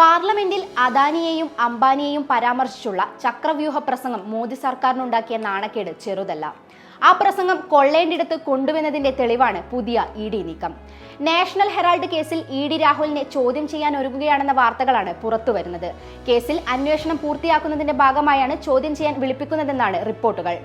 പാർലമെന്റിൽ അദാനിയെയും അംബാനിയെയും പരാമർശിച്ചുള്ള ചക്രവ്യൂഹ പ്രസംഗം മോദി സർക്കാരിനുണ്ടാക്കിയ നാണക്കേട് ചെറുതല്ല. ആ പ്രസംഗം കൊള്ളേണ്ടിടത്ത് കൊണ്ടുവന്നതിന്റെ തെളിവാണ് പുതിയ ഇ ഡി നീക്കം. നാഷണൽ ഹെറാൾഡ് കേസിൽ ഇ ഡി രാഹുലിനെ ചോദ്യം ചെയ്യാൻ ഒരുങ്ങുകയാണെന്ന വാർത്തകളാണ് പുറത്തു വരുന്നത്. കേസിൽ അന്വേഷണം പൂർത്തിയാക്കുന്നതിന്റെ ഭാഗമായാണ് ചോദ്യം ചെയ്യാൻ വിളിപ്പിക്കുന്നതെന്നാണ് റിപ്പോർട്ടുകൾ.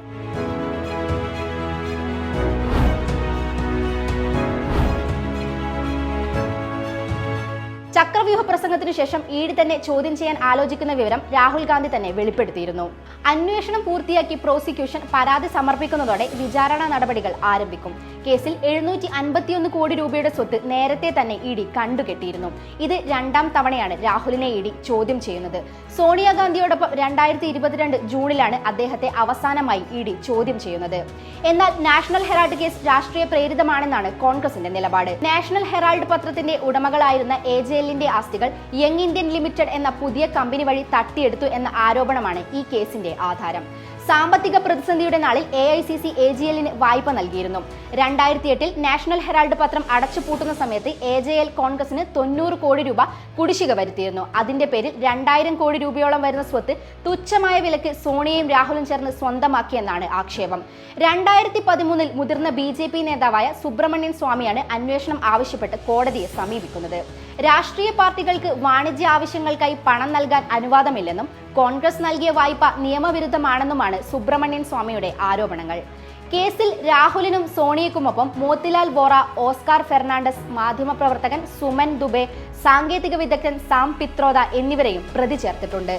ചക്രവ്യൂഹ പ്രസംഗത്തിനു ശേഷം ഇ തന്നെ ചോദ്യം ചെയ്യാൻ ആലോചിക്കുന്ന വിവരം രാഹുൽ ഗാന്ധി തന്നെ വെളിപ്പെടുത്തിയിരുന്നു. അന്വേഷണം പൂർത്തിയാക്കി പ്രോസിക്യൂഷൻ പരാതി സമർപ്പിക്കുന്നതോടെ വിചാരണ നടപടികൾ ആരംഭിക്കും. കേസിൽ എഴുന്നൂറ്റി അൻപത്തിയൊന്ന് കോടി രൂപയുടെ സ്വത്ത് നേരത്തെ തന്നെ ഇ ഡി കണ്ടുകെട്ടിയിരുന്നു. ഇത് രണ്ടാം തവണയാണ് രാഹുലിനെ ഇ ഡി ചോദ്യം ചെയ്യുന്നത്. സോണിയാഗാന്ധിയോടൊപ്പം രണ്ടായിരത്തി ഇരുപത്തിരണ്ട് ജൂണിലാണ് അദ്ദേഹത്തെ അവസാനമായി ഇ ഡി ചോദ്യം ചെയ്യുന്നത്. എന്നാൽ നാഷണൽ ഹെറാൾഡ് കേസ് രാഷ്ട്രീയ പ്രേരിതമാണെന്നാണ് കോൺഗ്രസിന്റെ നിലപാട്. നാഷണൽ ഹെറാൾഡ് പത്രത്തിന്റെ ഉടമകളായിരുന്ന എ ജെ എല്ലിന്റെ ആസ്തികൾ യങ് ഇന്ത്യൻ ലിമിറ്റഡ് എന്ന പുതിയ കമ്പനി വഴി തട്ടിയെടുത്തു എന്ന ആരോപണമാണ് ഈ കേസിന്റെ ആധാരം. സാമ്പത്തിക പ്രതിസന്ധിയുടെ നാളിൽ A I C C A G എല്ലിന് വായ്പ നൽകിയിരുന്നു. രണ്ടായിരത്തി എട്ടിൽ നാഷണൽ ഹെറാൾഡ് പത്രം അടച്ചുപൂട്ടുന്ന സമയത്ത് എ ജെ എൽ കോൺഗ്രസിന് തൊണ്ണൂറ് കോടി രൂപ കുടിശ്ശിക വരുത്തിയിരുന്നു. അതിന്റെ പേരിൽ രണ്ടായിരം കോടി രൂപയോളം വരുന്ന സ്വത്ത് തുച്ഛമായ വിലക്ക് സോണിയയും രാഹുലും ചേർന്ന് സ്വന്തമാക്കിയെന്നാണ് ആക്ഷേപം. രണ്ടായിരത്തി പതിമൂന്നിൽ മുതിർന്ന ബി ജെ പി നേതാവായ സുബ്രഹ്മണ്യൻ സ്വാമിയാണ് അന്വേഷണം ആവശ്യപ്പെട്ട് കോടതിയെ സമീപിക്കുന്നത്. രാഷ്ട്രീയ പാർട്ടികൾക്ക് വാണിജ്യ ആവശ്യങ്ങൾക്കായി പണം നൽകാൻ അനുവാദമില്ലെന്നും കോൺഗ്രസ് നൽകിയ വായ്പ നിയമവിരുദ്ധമാണെന്നുമാണ് സുബ്രഹ്മണ്യൻ സ്വാമിയുടെ ആരോപണങ്ങൾ. കേസിൽ രാഹുലിനും സോണിയക്കുമൊപ്പം മോത്തിലാൽ ബോറ ഓസ്കാർ ഫെർണാണ്ടസ് മാധ്യമപ്രവർത്തകൻ സുമൻ ദുബെ സാങ്കേതിക വിദഗ്ധൻ സാം പിത്രോദ എന്നിവരെയും പ്രതി ചേർത്തിട്ടുണ്ട്.